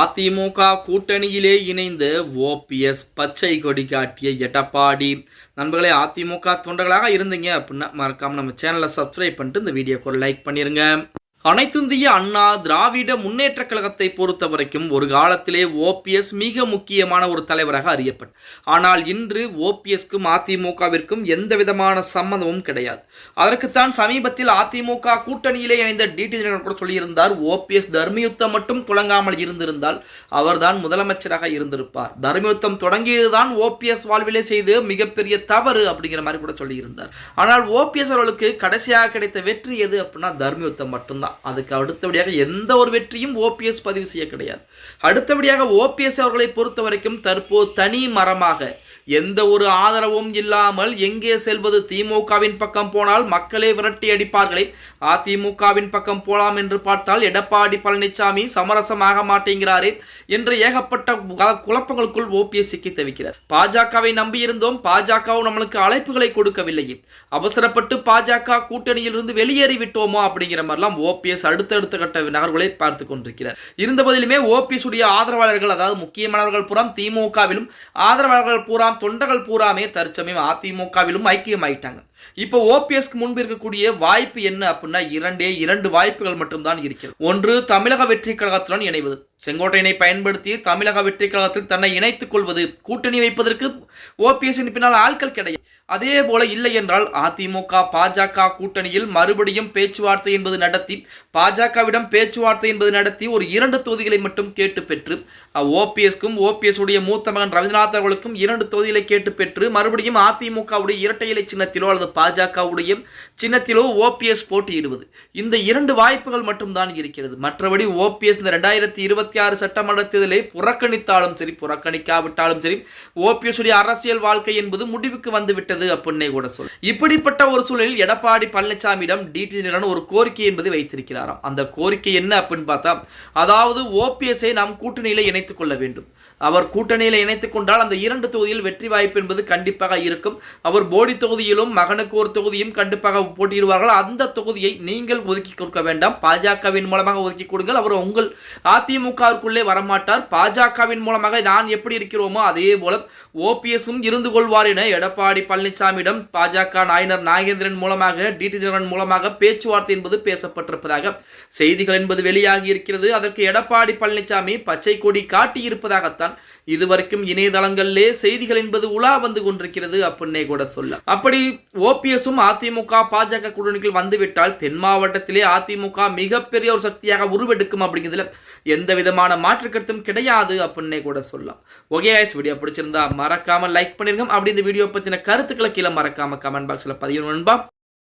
அதிமுக கூட்டணியிலே இணைந்து ஓபிஎஸ் பச்சை கொடி காட்டிய எடப்பாடி. நண்பர்களே அதிமுக தொண்டர்களாக இருந்தீங்க அப்படின்னா மறக்காமல் நம்ம சேனலை சப்ஸ்கிரைப் பண்ணிட்டு இந்த வீடியோக்கு லைக் பண்ணிருங்க. அனைத்திந்திய அண்ணா திராவிட முன்னேற்ற கழகத்தை பொறுத்த வரைக்கும் ஒரு காலத்திலே ஓபிஎஸ் மிக முக்கியமான ஒரு தலைவராக அறியப்பட்டார். ஆனால் இன்று ஓபிஎஸ்க்கும் அதிமுகவிற்கும் எந்த விதமான சம்மந்தமும் கிடையாது. அதற்குத்தான் சமீபத்தில் அதிமுக கூட்டணியிலே இணைந்த டிடி கூட சொல்லியிருந்தார் ஓபிஎஸ் தர்மயுத்தம் மட்டும் தொடங்காமல் இருந்திருந்தால் அவர்தான் முதலமைச்சராக இருந்திருப்பார். தர்மயுத்தம் தொடங்கியதுதான் ஓபிஎஸ் வாழ்விலே செய்து மிகப்பெரிய தவறு அப்படிங்கிற மாதிரி கூட சொல்லியிருந்தார். ஆனால் ஓபிஎஸ் அவர்களுக்கு கடைசியாக கிடைத்த வெற்றி எது அப்படின்னா தர்மயுத்தம் மட்டும்தான். அதுக்கு அடுத்தபடியாக எந்த ஒரு வெற்றியும் ஓபிஎஸ் பதிவு செய்ய கிடையாது. அடுத்தபடியாக ஓபிஎஸ் அவர்களை பொறுத்த வரைக்கும் தற்போது தனி மரமாக எந்த ஒரு ஆதரவும் இல்லாமல் எங்கே செல்வது? திமுகவின் பக்கம் போனால் மக்களே விரட்டி அடிப்பார்களே. அதிமுகவின் பக்கம் போலாம் என்று பார்த்தால் எடப்பாடி பழனிசாமி சமரசமாக மாட்டேங்கிறாரே என்று ஏகப்பட்ட குழப்பங்களுக்குள் ஓபிஎஸ் சிக்கி தவிக்கிறார். பாஜகவை நம்பியிருந்தோம். பாஜகவும் நம்மளுக்கு அழைப்புகளை கொடுக்கவில்லையே. அவசரப்பட்டு பாஜக கூட்டணியில் இருந்து வெளியேறி விட்டோமோ அப்படிங்கிற மாதிரிலாம் ஓபிஎஸ் அடுத்தடுத்த கட்ட நகர்வுகளை பார்த்து கொண்டிருக்கிறார். இருந்த இருந்தபோதிலுமே ஓபிஎஸ் உடைய ஆதரவாளர்கள் அதாவது முக்கியமானவர்கள் புறம் திமுகவிலும் ஆதரவாளர்கள் எல்லாம் தொண்டர்கள் பூராமே தற்சமயம் அதிமுகவிலும் ஐக்கியமாயிட்டாங்க. இப்போ ஓபிஎஸ்க்கு முன்பு இருக்கக்கூடிய வாய்ப்பு என்ன அப்படின்னா இரண்டே இரண்டு வாய்ப்புகள் மட்டும்தான் இருக்கிறது. ஒன்று தமிழக வெற்றி கழகத்துடன் இணைவது. செங்கோட்டையினை பயன்படுத்தி தமிழக வெற்றி கழகத்தில் தன்னை இணைத்துக் கொள்வது. கூட்டணி வைப்பதற்கு ஓபிஎஸ்ஸின் பின்னால் ஆட்கள் கிடையாது. அதே போல இல்லை என்றால் அதிமுக பாஜக கூட்டணியில் மறுபடியும் பேச்சுவார்த்தை என்பது நடத்தி பாஜகவிடம் பேச்சுவார்த்தை என்பது நடத்தி ஒரு இரண்டு தொகுதிகளை மட்டும் கேட்டு பெற்று ஓபிஎஸ்க்கும் ஓபிஎஸ் உடைய மூத்த மகன் ரவீந்திரநாத் அவர்களுக்கும் இரண்டு தொகுதிகளை கேட்டு பெற்று மறுபடியும் அதிமுகவுடைய இரட்டை இலை சின்னத்திலோ அல்லது பாஜகவுடைய சின்னத்திலோ ஓபிஎஸ் போட்டியிடுவது. இந்த இரண்டு வாய்ப்புகள் மட்டும்தான் இருக்கிறது. மற்றபடி ஓபிஎஸ் இந்த ரெண்டாயிரத்தி இருபத்தி ஆறு சட்டமன்ற தேர்தலை புறக்கணித்தாலும் சரி புறக்கணிக்காவிட்டாலும் சரி ஓபிஎஸ் உடைய அரசியல் வாழ்க்கை என்பது முடிவுக்கு வந்துவிட்டது விட்டது அப்படின்னே கூட சொல். இப்படிப்பட்ட ஒரு சூழலில் எடப்பாடி பழனிசாமியிடம் டிடி ஒரு கோரிக்கை என்பதை வைத்திருக்கிறாராம். அந்த கோரிக்கை என்ன அப்படின்னு பார்த்தா அதாவது ஓபிஎஸ்ஐ நாம் கூட்டணியில இணைத்துக் கொள்ள வேண்டும். அவர் கூட்டணியில இணைத்துக் கொண்டால் அந்த இரண்டு தொகுதியில் வெற்றி வாய்ப்பு என்பது கண்டிப்பாக இருக்கும். அவர் போடி தொகுதியிலும் மகனுக்கு ஒரு தொகுதியும் கண்டிப்பாக போட்டியிடுவார்கள். அந்த தொகுதியை நீங்கள் ஒதுக்கி கொடுக்க வேண்டாம். பாஜகவின் மூலமாக ஒதுக்கி கொடுங்கள். அவர் உங்கள் அதிமுகவுக்குள்ளே வரமாட்டார். பாஜகவின் மூலமாக நான் எப்படி இருக்கிறோமோ அதே போல ஓபிஎஸும் இருந்து கொள்வார் என எடப்பாடி பழனிசாமி பழனிசாமியிடம் பாஜக நாயனர் நாகேந்திரன் மூலமாக டிடி மூலமாக பேச்சுவார்த்தை என்பது பேசப்பட்டிருப்பதாக செய்திகள் என்பது வெளியாகி இருக்கிறது. அதற்கு எடப்பாடி பழனிசாமி பச்சை கொடி காட்டியிருப்பதாகத்தான் இதுவரைக்கும் இணையதளங்களிலே செய்திகள் என்பது உலா வந்து கொண்டிருக்கிறது அப்படின்னே கூட சொல்ல. அப்படி ஓபிஎஸும் அதிமுக பாஜக கூட்டணிகள் வந்துவிட்டால் தென் மாவட்டத்திலே அதிமுக மிகப்பெரிய ஒரு சக்தியாக உருவெடுக்கும் அப்படிங்கிறதுல எந்த விதமான மாற்று கருத்தும் கிடையாது அப்படின்னே கூட சொல்லலாம். ஓகே guys, வீடியோ பிடிச்சிருந்தா மறக்காம லைக் பண்ணிருங்க. அப்படி இந்த வீடியோ பத்தின கருத்துக்களை கீழே மறக்காம கமெண்ட் பாக்ஸ்ல பதிவு நண்பா.